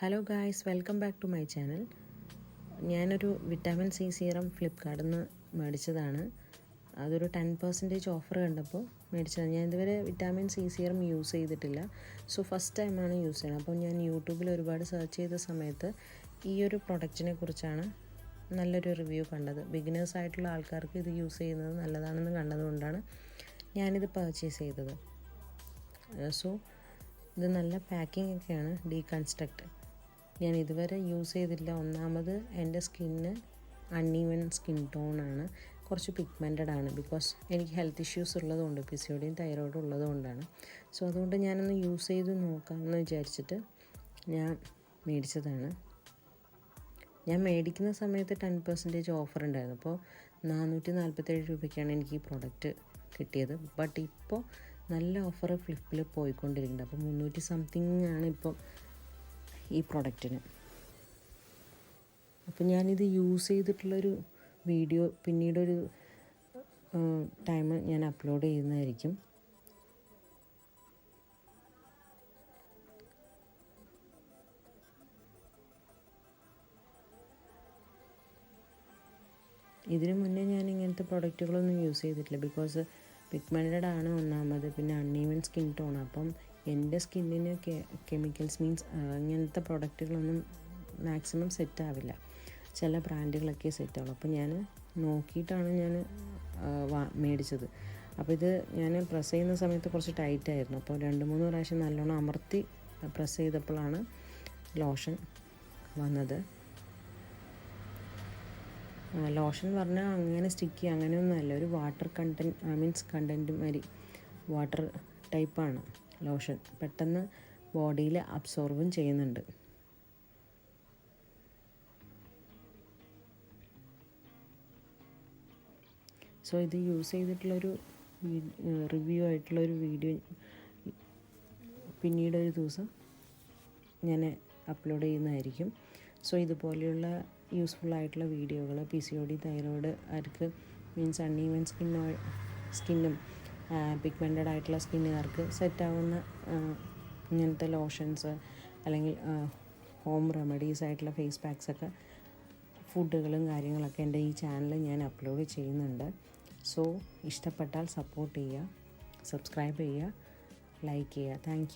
Hello guys welcome back to my channel ഞാനൊരു vitamin C serum ഫ്ലിപ്കാർട്ടിൽ നിന്ന് മേടിച്ചതാണ്. അതൊരു ടെൻ പെർസെന്റേജ് ഓഫർ കണ്ടപ്പോൾ മേടിച്ചതാണ്. ഞാൻ ഇതുവരെ വിറ്റാമിൻ സി സീറം യൂസ് ചെയ്തിട്ടില്ല. സോ ഫസ്റ്റ് ടൈമാണ് യൂസ് ചെയ്യുന്നത്. അപ്പോൾ ഞാൻ യൂട്യൂബിൽ ഒരുപാട് സെർച്ച് ചെയ്ത സമയത്ത് ഈ ഒരു പ്രൊഡക്റ്റിനെ കുറിച്ചാണ് നല്ലൊരു റിവ്യൂ കണ്ടത്. ബിഗിനേഴ്സ് ആയിട്ടുള്ള ആൾക്കാർക്ക് ഇത് യൂസ് ചെയ്യുന്നത് നല്ലതാണെന്ന് കണ്ടതുകൊണ്ടാണ് ഞാനിത് പർച്ചേസ് ചെയ്തത്. സോ ഇത് നല്ല പാക്കിംഗ് ഒക്കെയാണ്. ഡീകൺസ്ട്രക്ട് ഞാൻ ഇതുവരെ യൂസ് ചെയ്തില്ല ഒന്നാമത് എന്റെ സ്കിന്ന് അൺഈവൻ സ്കിൻ ടോൺ ആണ്. കുറച്ച് പിഗ്മെന്റഡ് ആണ്. ബിക്കോസ് എനിക്ക് ഹെൽത്ത് ഇഷ്യൂസ് ഉള്ളതുകൊണ്ട് പി സി ഒടിയും തൈറോയിഡും ഉള്ളതുകൊണ്ടാണ്. സോ അതുകൊണ്ട് ഞാനൊന്ന് യൂസ് ചെയ്ത് നോക്കാമെന്ന് വിചാരിച്ചിട്ട് ഞാൻ മേടിച്ചതാണ്. ഞാൻ മേടിക്കുന്ന സമയത്ത് ടെൻ പെർസെന്റേജ് ഓഫർ ഉണ്ടായിരുന്നു. അപ്പോൾ നാനൂറ്റി നാൽപ്പത്തേഴ് രൂപയ്ക്കാണ് എനിക്ക് ഈ പ്രോഡക്റ്റ് കിട്ടിയത്. ബട്ട് ഇപ്പോൾ നല്ല ഓഫർ ഫ്ലിപ്പിൽ പോയിക്കൊണ്ടിരിക്കുന്നുണ്ട്. അപ്പോൾ മുന്നൂറ്റി സംതിങ് ആണ് ഇപ്പോൾ ഈ പ്രൊഡക്റ്റിന് അപ്പോൾ ഞാനിത് യൂസ് ചെയ്തിട്ടുള്ളൊരു വീഡിയോ പിന്നീടൊരു ടൈം ഞാൻ അപ്ലോഡ് ചെയ്യുന്നതായിരിക്കും. ഇതിനു മുന്നേ ഞാൻ ഇങ്ങനത്തെ പ്രൊഡക്റ്റുകളൊന്നും യൂസ് ചെയ്തിട്ടില്ല. ബിക്കോസ് പിഗ്മെന്റഡ് ആണ് ഒന്നാമത്. പിന്നെ അൺഈവൻ സ്കിൻ ടോൺ അപ്പം എന്റെ സ്കിന്നിന് കെമിക്കൽസ് മീൻസ് അങ്ങനത്തെ പ്രൊഡക്റ്റുകളൊന്നും മാക്സിമം സെറ്റ് ആവില്ല. ചില ബ്രാൻഡുകളൊക്കെ സെറ്റ് ആവുള്ളൂ. അപ്പോൾ ഞാൻ നോക്കിയിട്ടാണ് ഞാൻ മേടിച്ചത്. അപ്പോൾ ഇത് ഞാൻ പ്രസ് ചെയ്യുന്ന സമയത്ത് കുറച്ച് ടൈറ്റായിരുന്നു അപ്പോൾ രണ്ട് മൂന്ന് പ്രാവശ്യം നല്ലോണം അമർത്തി പ്രസ് ചെയ്തപ്പോഴാണ് ലോഷൻ വന്നത്. ലോഷൻ പറഞ്ഞാൽ അങ്ങനെ സ്റ്റിക്കി അങ്ങനെയൊന്നുമല്ല. ഒരു water content I means content മാതിരി വാട്ടർ ടൈപ്പാണ്. ലോഷൻ പെട്ടെന്ന് ബോഡിയിൽ അബ്സോർബും ചെയ്യുന്നുണ്ട്. സോ ഇത് യൂസ് ചെയ്തിട്ടുള്ളൊരു റിവ്യൂ ആയിട്ടുള്ളൊരു വീഡിയോ പിന്നീട് ഒരു ദിവസം ഞാൻ അപ്ലോഡ് ചെയ്യുന്നതായിരിക്കും. സോ ഇതുപോലെയുള്ള യൂസ്ഫുൾ ആയിട്ടുള്ള വീഡിയോകൾ P C O D thyroid ആർക്ക് മീൻസ് അൺഈവൻ സ്കിന്നോ സ്കിന്നും പിഗ്മെന്റഡ് ആയിട്ടുള്ള സ്കിന്നുകാർക്ക് സെറ്റാവുന്ന ഇങ്ങനത്തെ ലോഷൻസ് അല്ലെങ്കിൽ ഹോം റെമഡീസ് ആയിട്ടുള്ള ഫേസ് പാക്സൊക്കെ ഫുഡുകളും കാര്യങ്ങളൊക്കെ എന്റെ ഈ ചാനലിൽ ഞാൻ അപ്ലോഡ് ചെയ്യുന്നുണ്ട്. സോ ഇഷ്ടപ്പെട്ടാൽ സപ്പോർട്ട് ചെയ്യുക സബ്സ്ക്രൈബ് ചെയ്യുക ലൈക്ക് ചെയ്യുക. താങ്ക്